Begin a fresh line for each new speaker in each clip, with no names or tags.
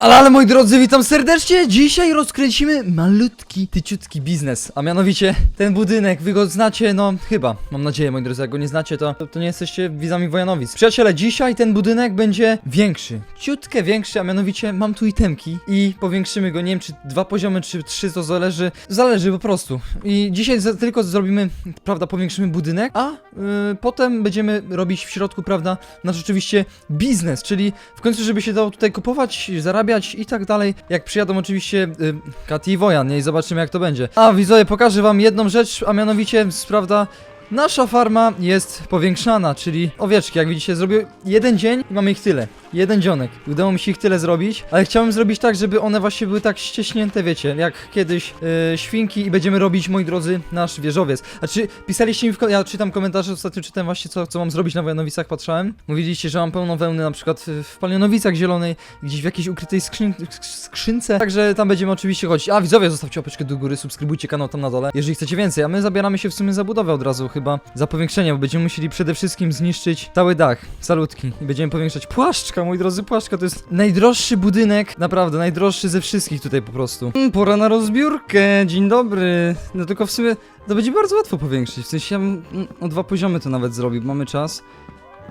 Ale, ale moi drodzy, witam serdecznie! Dzisiaj rozkręcimy malutki, tyciutki biznes, a mianowicie ten budynek, wy go znacie, no chyba, mam nadzieję moi drodzy, jak go nie znacie, to, to nie jesteście widzami Wojanowic. Przyjaciele, dzisiaj ten budynek będzie większy, ciutkę większy, a mianowicie mam tu itemki i powiększymy go, nie wiem czy dwa poziomy, czy trzy, to zależy, zależy po prostu. I dzisiaj za, tylko zrobimy, prawda, powiększymy budynek, a yy, potem będziemy robić w środku, prawda, nasz oczywiście biznes, czyli w końcu, żeby się dało tutaj kupować, zarabiać i tak dalej. Jak przyjadą oczywiście y, Kati i Wojan, nie? I zobaczymy jak to będzie. A widzowie, pokażę wam jedną rzecz, a mianowicie, prawda, nasza farma jest powiększana, czyli owieczki, jak widzicie, zrobił jeden dzień i mamy ich tyle. Jeden dzionek. Udało mi się ich tyle zrobić, ale chciałem zrobić tak, żeby one właśnie były tak ścieśnięte, wiecie, jak kiedyś y, świnki i będziemy robić, moi drodzy, nasz wieżowiec. Znaczy, pisaliście mi w ja czytam komentarze, ostatnio czytałem właśnie co, co mam zrobić na Wojanowicach, patrzałem. Mówiliście, że mam pełno wełny na przykład w- w Palionowicach Zielonej, gdzieś w jakiejś ukrytej skrzyn skrzynce, także tam będziemy oczywiście chodzić. A widzowie, zostawcie łapeczkę do góry, subskrybujcie kanał tam na dole, jeżeli chcecie więcej, a my zabieramy się w sumie za budowę od razu chyba, za powiększenie, bo będziemy musieli przede wszystkim zniszczyć cały dach, salutki i będziemy powiększać płaszczka, moi drodzy, płaszczka to jest najdroższy budynek, naprawdę, najdroższy ze wszystkich tutaj po prostu. Mm, pora na rozbiórkę, dzień dobry, no tylko w sumie to będzie bardzo łatwo powiększyć, w sensie ja bym mm, o dwa poziomy to nawet zrobił, mamy czas.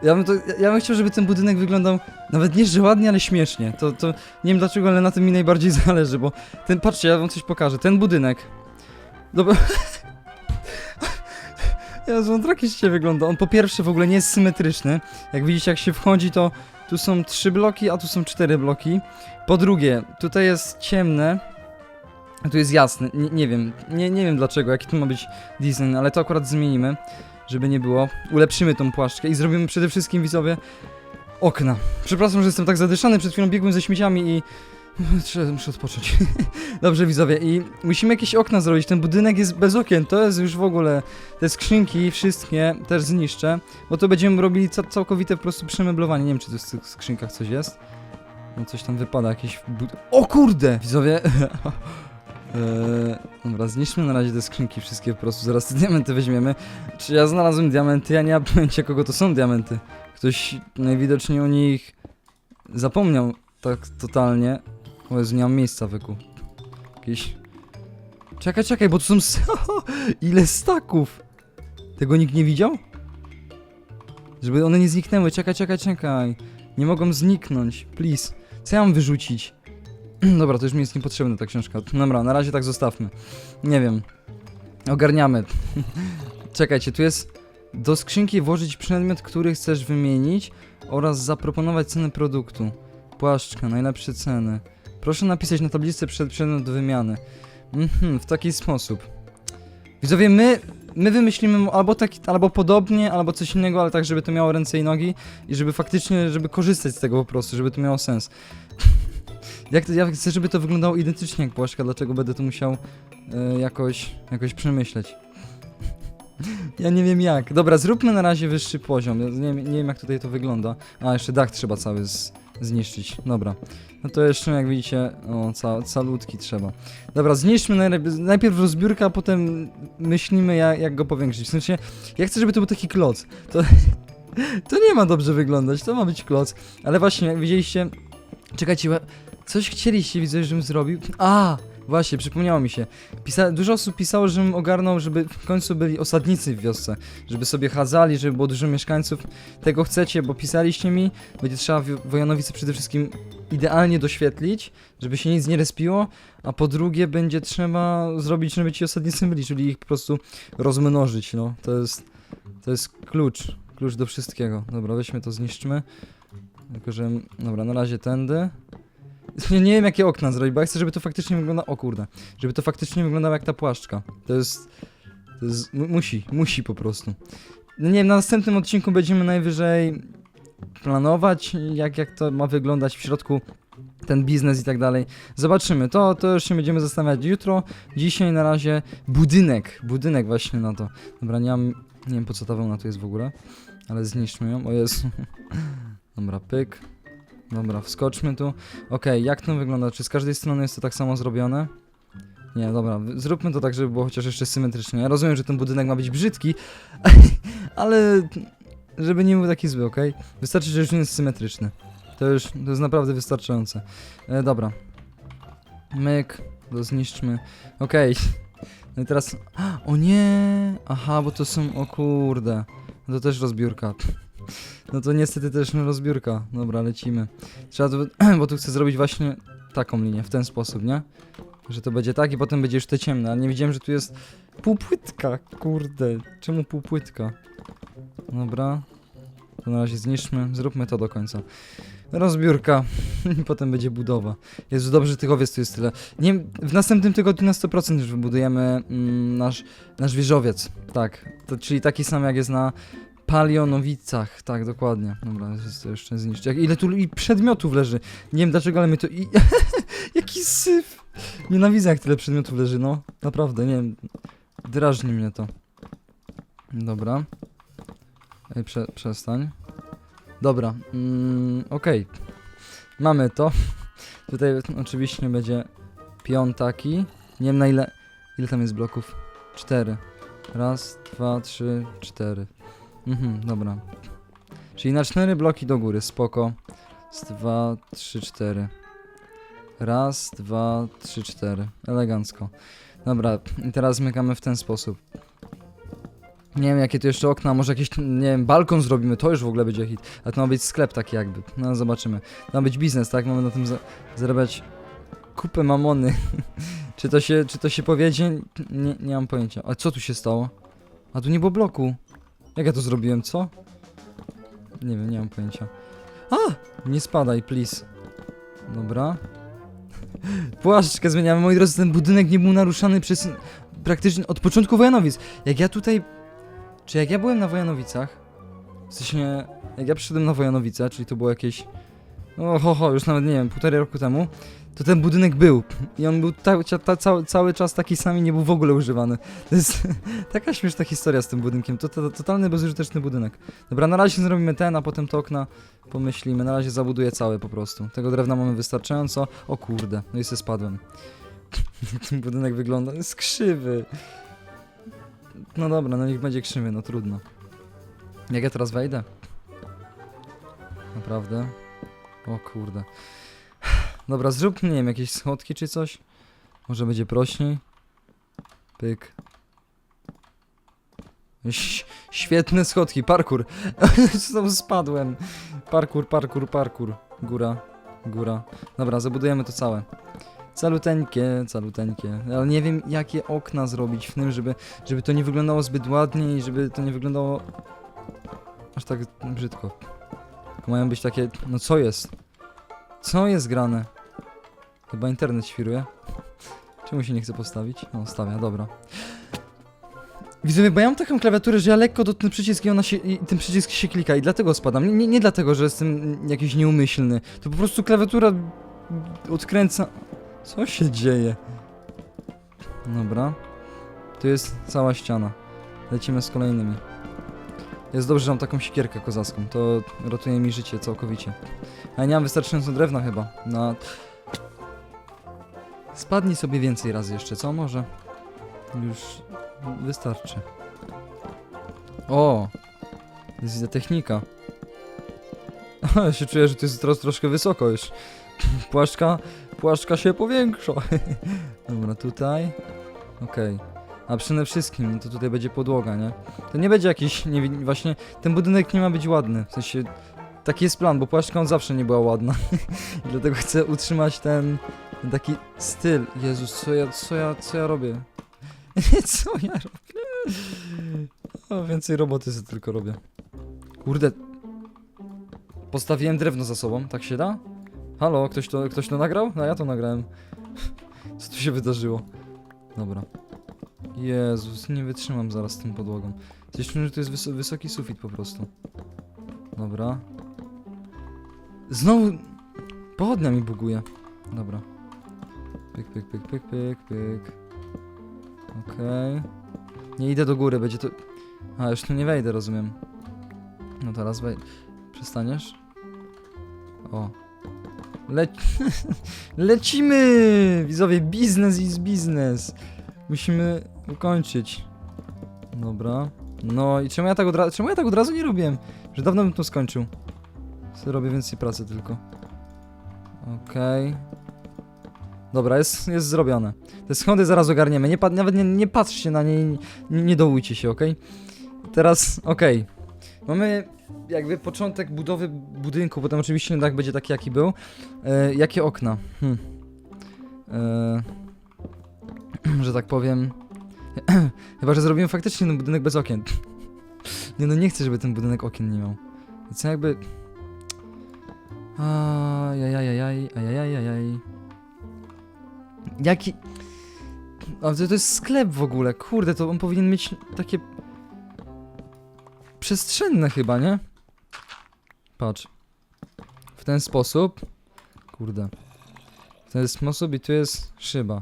Ja bym, to, ja bym chciał, żeby ten budynek wyglądał nawet nie, że ładnie, ale śmiesznie. To, to nie wiem dlaczego, ale na tym mi najbardziej zależy, bo ten, patrzcie, ja wam coś pokażę. Ten budynek. Dobra. Jezu, on tragicznie wygląda. On po pierwsze w ogóle nie jest symetryczny. Jak widzicie, jak się wchodzi, to tu są trzy bloki, a tu są cztery bloki. Po drugie, tutaj jest ciemne. A tu jest jasne. Nie, nie wiem, nie, nie wiem dlaczego, jaki tu ma być design, ale to akurat zmienimy, żeby nie było. Ulepszymy tą płaszczkę i zrobimy przede wszystkim widzowie okna. Przepraszam, że jestem tak zadyszany, przed chwilą biegłem ze śmieciami i... Trzeba, muszę odpocząć. Dobrze widzowie, i musimy jakieś okna zrobić, ten budynek jest bez okien, to jest już w ogóle... Te skrzynki wszystkie też zniszczę, bo to będziemy robili ca całkowite po prostu przemeblowanie, nie wiem czy to w tych skrzynkach coś jest. No coś tam wypada, jakieś... O kurde! Widzowie... Eee, dobra, zniszczmy na razie te skrzynki wszystkie po prostu, zaraz te diamenty weźmiemy. Czy ja znalazłem diamenty? Ja nie mam pojęcia kogo to są diamenty. Ktoś najwidoczniej o nich zapomniał tak totalnie. O Jezu, nie mam miejsca wyku. Jakieś... Czekaj, czekaj, bo tu są... Ile staków! Tego nikt nie widział? Żeby one nie zniknęły, czekaj, czekaj, czekaj. Nie mogą zniknąć, please. Co ja mam wyrzucić? Dobra, to już mi jest niepotrzebna ta książka. Dobra, na razie tak zostawmy. Nie wiem. Ogarniamy. Czekajcie, tu jest do skrzynki włożyć przedmiot, który chcesz wymienić oraz zaproponować cenę produktu. Płaszczka, najlepsze ceny. Proszę napisać na tablicy przed przedmiot do wymiany. Mhm, w taki sposób. Widzowie, my, my wymyślimy albo tak, albo podobnie, albo coś innego, ale tak, żeby to miało ręce i nogi i żeby faktycznie, żeby korzystać z tego po prostu, żeby to miało sens. Jak to, ja chcę, żeby to wyglądało identycznie jak płaszczka, dlaczego będę to musiał e, jakoś, jakoś przemyśleć. Ja nie wiem jak. Dobra, zróbmy na razie wyższy poziom. Nie, nie wiem jak tutaj to wygląda. A, jeszcze dach trzeba cały z, zniszczyć. Dobra. No to jeszcze jak widzicie, o, ca, calutki trzeba. Dobra, zniszczmy najpierw rozbiórkę, a potem myślimy jak, jak go powiększyć. W sensie, ja chcę, żeby to był taki kloc. To, to nie ma dobrze wyglądać, to ma być kloc. Ale właśnie, jak widzieliście... Czekajcie, coś chcieliście, widzę, żebym zrobił. A! Właśnie, przypomniało mi się. Pisa dużo osób pisało, żebym ogarnął, żeby w końcu byli osadnicy w wiosce. Żeby sobie chadzali, żeby było dużo mieszkańców. Tego chcecie, bo pisaliście mi. Będzie trzeba Wi- Wojanowice przede wszystkim idealnie doświetlić, żeby się nic nie respiło. A po drugie będzie trzeba zrobić, żeby ci osadnicy byli, czyli ich po prostu rozmnożyć, no. To jest, to jest klucz. Klucz do wszystkiego. Dobra, weźmy to, zniszczmy. Tylko, że... Dobra, na razie tędy. Nie, nie wiem jakie okna zrobić, bo ja chcę, żeby to faktycznie wyglądało... O kurde. Żeby to faktycznie wyglądało jak ta płaszczka. To jest... To jest... mu- Musi, musi po prostu. No nie wiem, na następnym odcinku będziemy najwyżej planować, jak, jak to ma wyglądać w środku ten biznes i tak dalej. Zobaczymy. To, to już się będziemy zastanawiać jutro. Dzisiaj na razie budynek. Budynek właśnie na to. Dobra, nie mam... Nie wiem po co ta wełna tu jest w ogóle. Ale zniszczmy ją. O Jezu. Dobra, pyk. Dobra, wskoczmy tu. Okej, jak to wygląda? Czy z każdej strony jest to tak samo zrobione? Nie, dobra, zróbmy to tak, żeby było chociaż jeszcze symetrycznie. Ja rozumiem, że ten budynek ma być brzydki, ale żeby nie był taki zły, okej? Wystarczy, że już nie jest symetryczny. To już, to jest naprawdę wystarczające. E, dobra. Myk, to zniszczmy. Okej. No i teraz... O nie! Aha, bo to są... O kurde. To też rozbiórka. No to niestety też rozbiórka. Dobra, lecimy. Trzeba to... Bo tu chcę zrobić właśnie taką linię, w ten sposób, nie? Że to będzie tak i potem będzie już te ciemne, ale nie widziałem, że tu jest półpłytka, kurde. Czemu półpłytka? Dobra. To na razie zniszczmy, zróbmy to do końca. Rozbiórka i potem będzie budowa. Jezu, dobrze, że tych owiec tu jest tyle. Nie, w następnym tygodniu na 100% już wybudujemy mm, nasz, nasz wieżowiec. Tak, to, czyli taki sam jak jest na Palionowicach. Tak, dokładnie. Dobra, to jeszcze zniszczyć. Jak, ile tu i przedmiotów leży. Nie wiem dlaczego, ale my to... I, jaki syf! Nienawidzę jak tyle przedmiotów leży, no. Naprawdę, nie wiem. Drażni mnie to. Dobra. Ej, prze, przestań. Dobra, mm, okej. Mamy to. Tutaj oczywiście będzie piątaki. Nie wiem na ile... Ile tam jest bloków? Cztery. Raz, dwa, trzy, cztery. Mhm, dobra. Czyli na cztery bloki do góry, spoko. Raz, dwa, trzy, cztery. Raz, dwa, trzy, cztery. Elegancko. Dobra, i teraz zmykamy w ten sposób. Nie wiem, jakie tu jeszcze okna, może jakiś, nie wiem, balkon zrobimy, to już w ogóle będzie hit. A to ma być sklep taki jakby, no zobaczymy. To ma być biznes, tak? Mamy na tym za zarabiać kupę mamony. czy, to się, czy to się powiedzie? Nie, nie mam pojęcia. A co tu się stało? A tu nie było bloku. Jak ja to zrobiłem, co? Nie wiem, nie mam pojęcia. A! Nie spadaj, please. Dobra. Płaszczkę zmieniamy, moi drodzy, ten budynek nie był naruszany przez praktycznie od początku Wojanowic. Jak ja tutaj... Czy jak ja byłem na Wojanowicach, w sensie, jak ja przyszedłem na Wojanowice, czyli to było jakieś... O, ho, ho, już nawet nie wiem, półtorej roku temu, to ten budynek był. I on był ta, ta, ta, cały, czas taki sam i nie był w ogóle używany. To jest taka śmieszna historia z tym budynkiem. To, to totalny bezużyteczny budynek. Dobra, na razie zrobimy ten, a potem to okna pomyślimy. Na razie zabuduję cały po prostu. Tego drewna mamy wystarczająco. O kurde, no i se spadłem. ten budynek wygląda... jest krzywy. No dobra, no niech będzie krzywy, no trudno. Jak ja teraz wejdę? Naprawdę? O kurde. Dobra, zrób, nie wiem, jakieś schodki czy coś. Może będzie prościej. Pyk. Ś świetne schodki, parkour. Znowu spadłem. Parkour, parkour, parkour. Góra, góra. Dobra, zabudujemy to całe. Caluteńkie, caluteńkie. Ale nie wiem, jakie okna zrobić w tym, żeby, żeby to nie wyglądało zbyt ładnie i żeby to nie wyglądało aż tak brzydko. Mają być takie, no co jest? Co jest grane? Chyba internet świruje. Czemu się nie chce postawić? No, stawia, dobra. Widzowie, bo ja mam taką klawiaturę, że ja lekko dotknę przycisk i ona się, i ten przycisk się klika i dlatego spadam. Nie, nie, dlatego, że jestem jakiś nieumyślny. To po prostu klawiatura odkręca... Co się dzieje? Dobra. Tu jest cała ściana. Lecimy z kolejnymi. Jest dobrze, że mam taką siekierkę kozacką. To ratuje mi życie całkowicie. A ja nie mam wystarczająco drewna chyba. Na... Spadnij sobie więcej razy jeszcze, co? Może? Już wystarczy. O! Jest technika. Ja się czuję, że to jest teraz troszkę wysoko już. Płaszczka, płaszczka się powiększa. Dobra, tutaj. Okej. A przede wszystkim, to tutaj będzie podłoga, nie? To nie będzie jakiś, nie, właśnie, ten budynek nie ma być ładny. W sensie, taki jest plan, bo płaszczka on zawsze nie była ładna. Dlatego chcę utrzymać ten taki styl. Jezus, co ja, co ja, co ja robię? co ja robię? O, więcej roboty sobie tylko robię. Kurde. Postawiłem drewno za sobą, tak się da? Halo, ktoś to, ktoś to nagrał? No ja to nagrałem. Co tu się wydarzyło? Dobra. Jezus, nie wytrzymam zaraz z tym podłogą. Czuję, że to jest wys wysoki sufit po prostu. Dobra. Znowu... Pochodnia mi buguje. Dobra. Pyk, pyk, pyk, pyk, pyk, pyk. Okej. Nie idę do góry, będzie to... A, już tu nie wejdę, rozumiem. No teraz wej... Przestaniesz? O. Le... Lecimy! Widzowie, biznes is biznes. Musimy ukończyć. Dobra. No i czemu ja tak od razu, czemu ja tak od razu nie robiłem? Że dawno bym to skończył. sobie robię więcej pracy tylko. Okej. Dobra, jest, jest zrobione. Te schody zaraz ogarniemy. Nie, nawet nie, nie patrzcie na nie, i nie, nie dołujcie się, okej? Teraz, okej. Mamy jakby początek budowy budynku, potem oczywiście dach będzie taki, jaki był. E, jakie okna? Hm. E, że tak powiem. Chyba, że zrobimy faktycznie ten budynek bez okien. nie no, nie chcę, żeby ten budynek okien nie miał. Co jakby... Ajajajajaj, ajajajajaj. Jaki... A to, to jest sklep w ogóle, kurde, to on powinien mieć takie... Przestrzenne chyba, nie? Patrz. W ten sposób... Kurde. W ten sposób i tu jest szyba.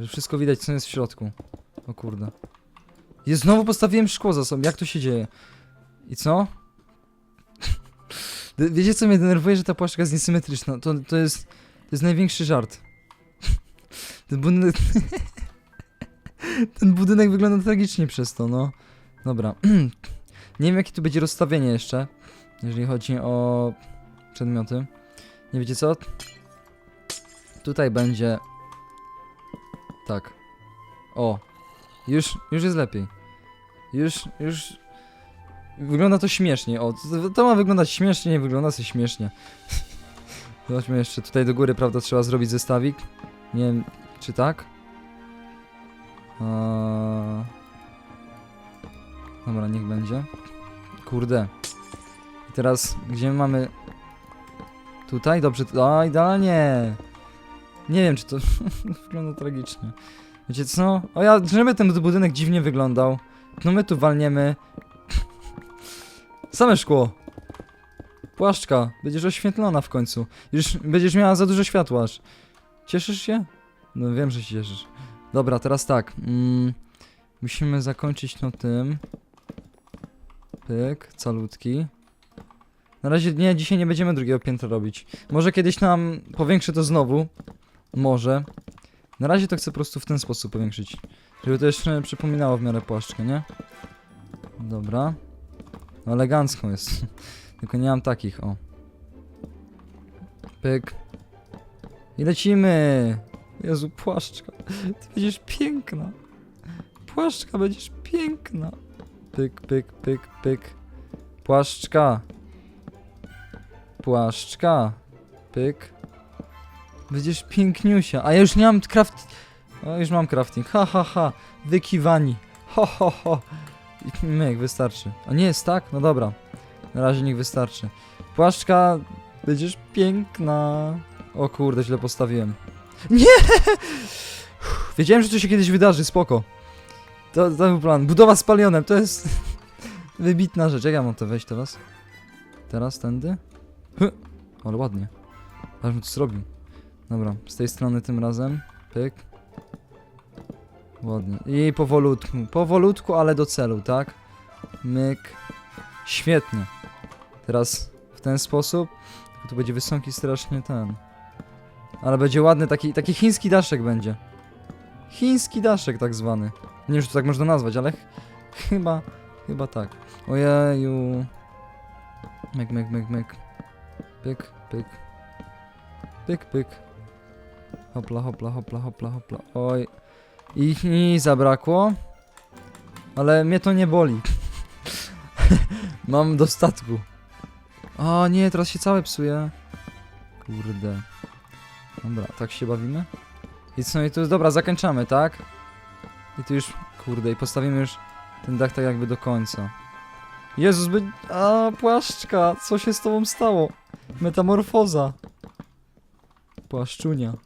Że wszystko widać, co jest w środku. O kurde. I znowu postawiłem szkło za sobą, jak to się dzieje? I co? Wiecie co mnie denerwuje, że ta płaszczka jest niesymetryczna? To, to jest... To jest największy żart. Ten budynek... Ten budynek wygląda tragicznie przez to, no. Dobra. Nie wiem, jakie tu będzie rozstawienie jeszcze, jeżeli chodzi o przedmioty. Nie wiecie co? Tutaj będzie... Tak. O. Już, już jest lepiej. Już, już... Wygląda to śmiesznie. O, to, ma wyglądać śmiesznie, nie wygląda sobie śmiesznie. Zobaczmy jeszcze, tutaj do góry, prawda, trzeba zrobić zestawik. Nie wiem, czy tak? Eee... Dobra, niech będzie. Kurde. I teraz, gdzie mamy... Tutaj? Dobrze, a idealnie! Nie wiem, czy to wygląda tragicznie. Wiecie co? O ja, żeby ten budynek dziwnie wyglądał. No my tu walniemy. Same szkło. Płaszczka. Będziesz oświetlona w końcu. Już będziesz miała za dużo światła. Cieszysz się? No wiem, że się cieszysz. Dobra, teraz tak. Mm, musimy zakończyć no tym. Pyk, calutki. Na razie nie, dzisiaj nie będziemy drugiego piętra robić. Może kiedyś nam powiększę to znowu. Może. Na razie to chcę po prostu w ten sposób powiększyć. Żeby to jeszcze przypominało w miarę płaszczkę, nie? Dobra. No elegancką jest. Tylko nie mam takich, o. Pyk. I lecimy! Jezu, płaszczka. Ty będziesz piękna. Płaszczka, będziesz piękna. Pyk, pyk, pyk, pyk. Płaszczka. Płaszczka. Pyk. Będziesz piękniusia. A ja już nie mam craft... O, już mam crafting. Ha, ha, ha. Wykiwani. Ho, ho, ho. I myk, wystarczy. A nie jest tak? No dobra. Na razie niech wystarczy. Płaszczka, będziesz piękna. O kurde, źle postawiłem. Nie! Wiedziałem, że to się kiedyś wydarzy, spoko. To, to był plan. Budowa z palionem, to jest wybitna rzecz. Jak ja mam to wejść teraz? Teraz, tędy? Hy. Ale ładnie. Ale to zrobił. Dobra, z tej strony tym razem. Pyk. Ładnie. I powolutku. Powolutku, ale do celu, tak? Myk. Świetnie. Teraz w ten sposób. Tu będzie wysoki strasznie ten. Ale będzie ładny, taki, taki chiński daszek będzie. Chiński daszek tak zwany. Nie wiem, czy to tak można nazwać, ale ch chyba, chyba tak. Ojeju. Myk, myk, myk, myk. Pyk, pyk. Pyk, pyk. Hopla, hopla, hopla, hopla, hopla. Oj. I, I zabrakło. Ale mnie to nie boli. Mam dostatku. O nie, teraz się całe psuje. Kurde. Dobra, tak się bawimy. I co, i tu dobra, zakończamy, tak? I tu już, kurde, i postawimy już ten dach tak jakby do końca. Jezus, by... A, płaszczka, co się z tobą stało? Metamorfoza. Płaszczunia.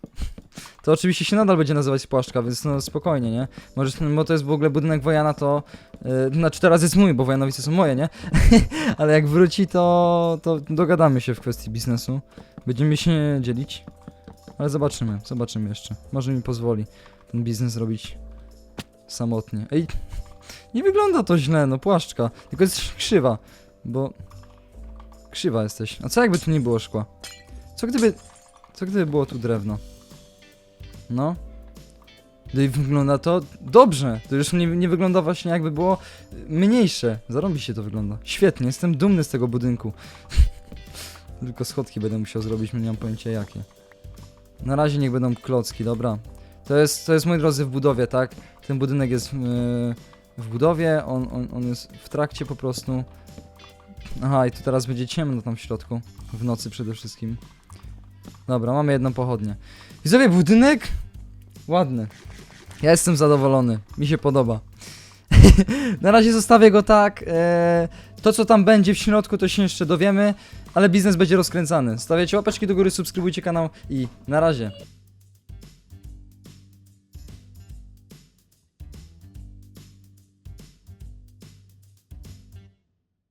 To oczywiście się nadal będzie nazywać płaszczka, więc no spokojnie, nie? Może, bo to jest w ogóle budynek Wojana, to... Yy, znaczy teraz jest mój, bo Wojanowice są moje, nie? Ale jak wróci, to, to dogadamy się w kwestii biznesu. Będziemy się dzielić. Ale zobaczymy, zobaczymy jeszcze. Może mi pozwoli ten biznes robić samotnie. Ej, nie wygląda to źle, no płaszczka. Tylko jest krzywa, bo... Krzywa jesteś. A co jakby tu nie było szkła? Co gdyby... Co gdyby było tu drewno? No. No i wygląda to dobrze. To już nie, nie wygląda właśnie jakby było mniejsze. Zarąbi się to wygląda. Świetnie, jestem dumny z tego budynku. Tylko schodki będę musiał zrobić, nie mam pojęcia jakie. Na razie niech będą klocki, dobra. To jest, to jest moi drodzy w budowie, tak? Ten budynek jest yy, w budowie, on, on, on jest w trakcie po prostu. Aha, i tu teraz będzie ciemno tam w środku. W nocy przede wszystkim. Dobra, mamy jedną pochodnię. Widzowie, budynek? Ładny. Ja jestem zadowolony. Mi się podoba. Na razie zostawię go tak. E, to, co tam będzie w środku, to się jeszcze dowiemy, ale biznes będzie rozkręcany. Stawiacie łapeczki do góry, subskrybujcie kanał i na razie.